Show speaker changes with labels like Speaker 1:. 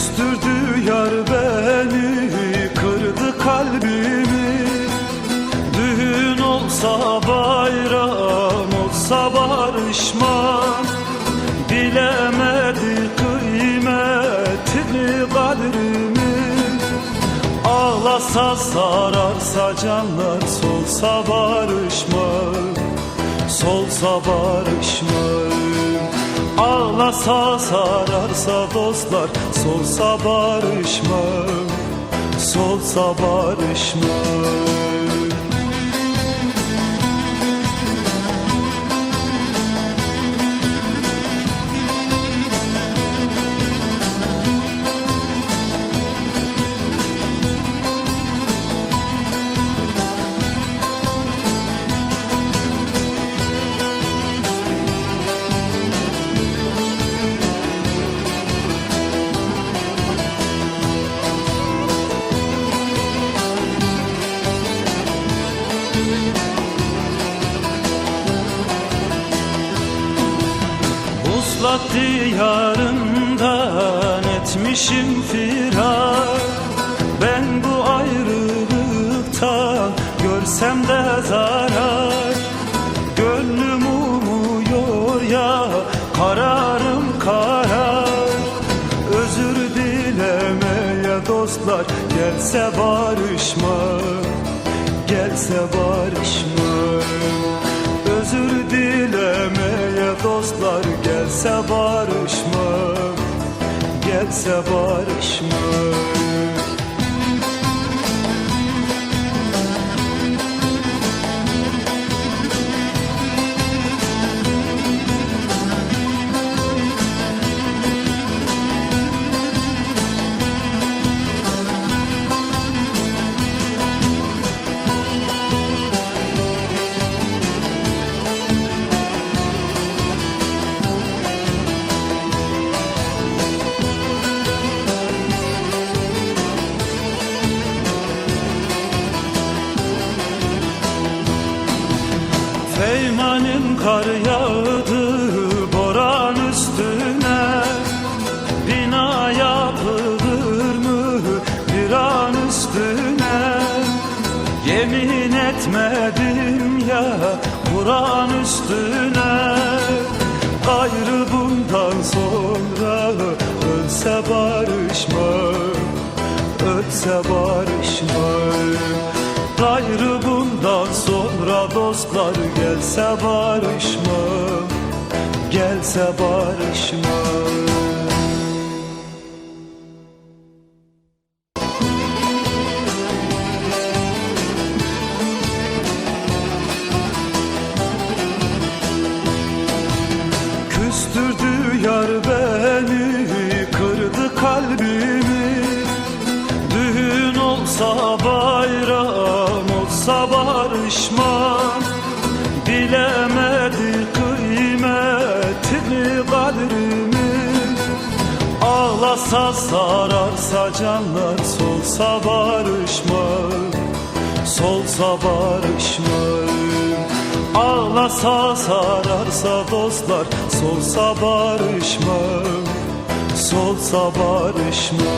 Speaker 1: Küstürdü yar beni Kırdı kalbimi. Düğün olsa bayram Olsa barışma Bilemedi kıymetini Kadrimi Ağlasa sararsa canlar Solsa barışma Solsa barışma Ağlasa sararsa dostlar solsa barışma Solsa barışma Vuslat diyarından etmişim firar. Ben bu ayrılıkta görsem de zarar. Gönlüm umuyor ya kararım karar. Özür dilemeye dostlar gelse barışma Gelse barışma Özür dilemeye dostlar gelse barışma Gelse barışma Feymanın kar yağdı boran üstüne Bina yapılır mı bir an üstüne? Yemin etmedim ya Kur'an üstüne. Gayrı bundan sonra ölse barışma Ölse barışma. Gayrı bundan sonra dostlar gelse barışma Gelse barışma. Küstürdü yar beni Kırdı kalbimi. Düğün olsa bayram olsa barışma Ağlasa sararsa canlar solsa barışma Solsa barışma Ağlasa sararsa dostlar Solsa barışma Solsa barışma